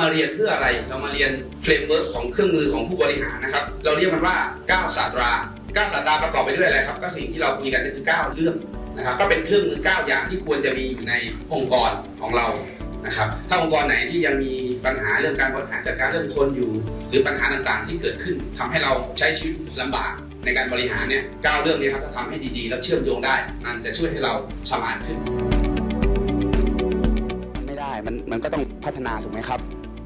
มาเรียนเพื่ออะไร เรามาเรียนเฟรมเวิร์กของเครื่องมือของผู้บริหารนะครับ เราเรียกมันว่า9ศาสตรา9ศาสตราประกอบไปด้วยอะไรครับ ก็สิ่งที่เราคุยกันก็คือ 9 เรื่องนะครับ ก็เป็นเครื่องมือ 9 อย่างที่ควรจะมีอยู่ในองค์กรของเรานะครับ ถ้าองค์กรไหนที่ยังมีปัญหาเรื่องการบริหารจัดการเรื่องคนอยู่ หรือปัญหาต่างๆ ที่เกิดขึ้นทำให้เราใช้ชีวิตลำบากในการบริหารเนี่ยเก้าเรื่องนี้ครับถ้าทำให้ดีๆ แล้วเชื่อมโยงได้มันจะช่วยให้เราฉลาดขึ้น ไม่ได้มันมันก็ต้องพัฒนาถูกไหมครับ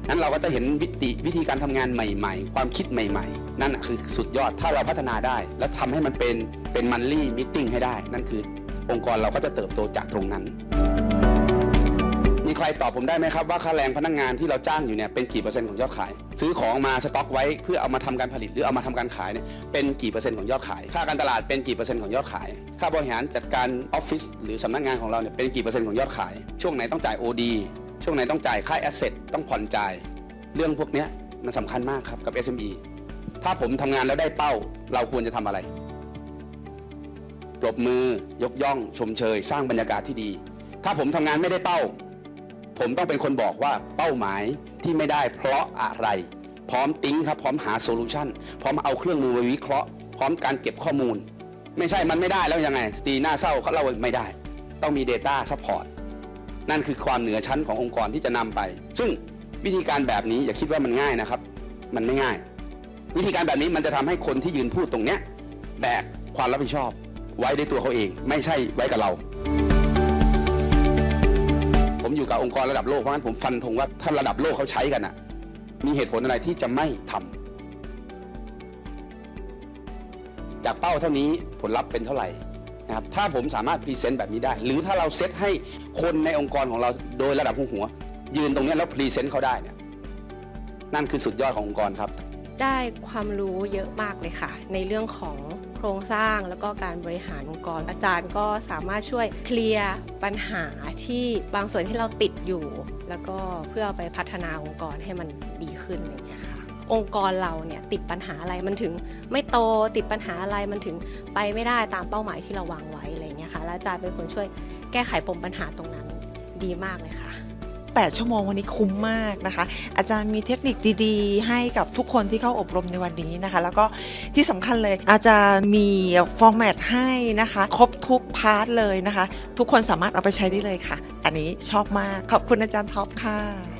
นั้นเราก็จะเห็นวิธีวิธีการทำงานใหม่ ๆ ความคิดใหม่ ๆ นั่นคือสุดยอดถ้าเราพัฒนาได้ แล้วทำให้มันเป็นเป็นมันลี่มิทติ้งให้ได้ นั่นคือองค์กรเราก็จะเติบโตจากตรงนั้น มีใครตอบผมได้ไหมครับว่าค่าแรงพนักงานที่เราจ้างอยู่เนี่ยเป็นกี่เปอร์เซ็นต์ของยอดขาย ซื้อของมาสต็อกไว้เพื่อเอามาทำการผลิตหรือเอามาทำการขายเนี่ยเป็นกี่เปอร์เซ็นต์ของยอดขาย ค่าการตลาดเป็นกี่เปอร์เซ็นต์ของยอดขาย ค่าบริหารจัดการออฟฟิศหรือสำนักงานของเราเนี่ยเป็นกี่เปอร์เซ็นต์ของยอดขาย ช่วงไหนต้องจ่าย OD ช่วงไหนต้องจ่ายค่าแอสเซทต้องผ่อนจ่าย เรื่องพวกนี้มันสำคัญมากครับกับ SME ถ้าผมทำงานแล้วได้เป้า เราควรจะทำอะไรปรบมือยกย่อง ชมเชย สร้างบรรยากาศที่ดี ถ้าผมทำงานไม่ได้เป้า ผมต้องเป็นคนบอกว่าเป้าหมายที่ไม่ได้เพราะอะไร พร้อมติ้งครับพร้อมหาโซลูชันพร้อมเอาเครื่องมือมาวิเคราะห์ พร้อมการเก็บข้อมูล ไม่ใช่มันไม่ได้แล้วยังไงตีหน้าเศร้าเขาเราไม่ได้ ต้องมี Data Support นั่นคือความเหนือชั้นขององค์กรที่จะนำไป ซึ่งวิธีการแบบนี้อย่าคิดว่ามันง่ายนะครับ มันไม่ง่าย วิธีการแบบนี้มันจะทำให้คนที่ยืนพูดตรงเนี้ยแบกความรับผิดชอบ ไว้ในตัวเขาเอง ไม่ใช่ไว้กับเรา ผมอยู่กับองค์กรระดับโลกเพราะงั้นผมฟันธงว่าถ้าระดับโลกเขาใช้กันอะ มีเหตุผลอะไรที่จะไม่ทำจากเป้าเท่านี้ผลลัพธ์เป็นเท่าไหร่ นะครับถ้าผมสามารถพรีเซนต์แบบนี้ได้ หรือถ้าเราเซตให้คนในองค์กรของเราโดยระดับหัวหัว ยืนตรงนี้แล้วพรีเซนต์เขาได้เนี่ยนั่นคือสุดยอดขององค์กรครับ ได้ความรู้เยอะมากเลยค่ะ ในเรื่องของโครงสร้างแล้วก็การบริหารองค์กร อาจารย์ก็สามารถช่วยเคลียร์ปัญหาที่บางส่วนที่เราติดอยู่ แล้วก็เพื่อไปพัฒนาองค์กรให้มันดีขึ้นอย่างเงี้ยค่ะ องค์กรเราเนี่ยติดปัญหาอะไรมันถึงไม่โตติดปัญหาอะไรมันถึงไปไม่ได้ตามเป้าหมายที่เราวางไว้อะไรอย่างเงี้ยค่ะแล้วอาจารย์เป็นคนช่วยแก้ไขปมปัญหาตรงนั้นดีมากเลยค่ะ 8 ชั่วโมงวันนี้คุ้มมากนะคะ อาจารย์มีเทคนิคดีๆ ให้กับทุกคนที่เข้าอบรมในวันนี้นะคะ แล้วก็ที่สำคัญเลยอาจารย์มีฟอร์แมตให้นะคะ ครบทุกพาร์ทเลยนะคะ ทุกคนสามารถเอาไปใช้ได้เลยค่ะ อันนี้ชอบมาก ขอบคุณอาจารย์ท็อปค่ะ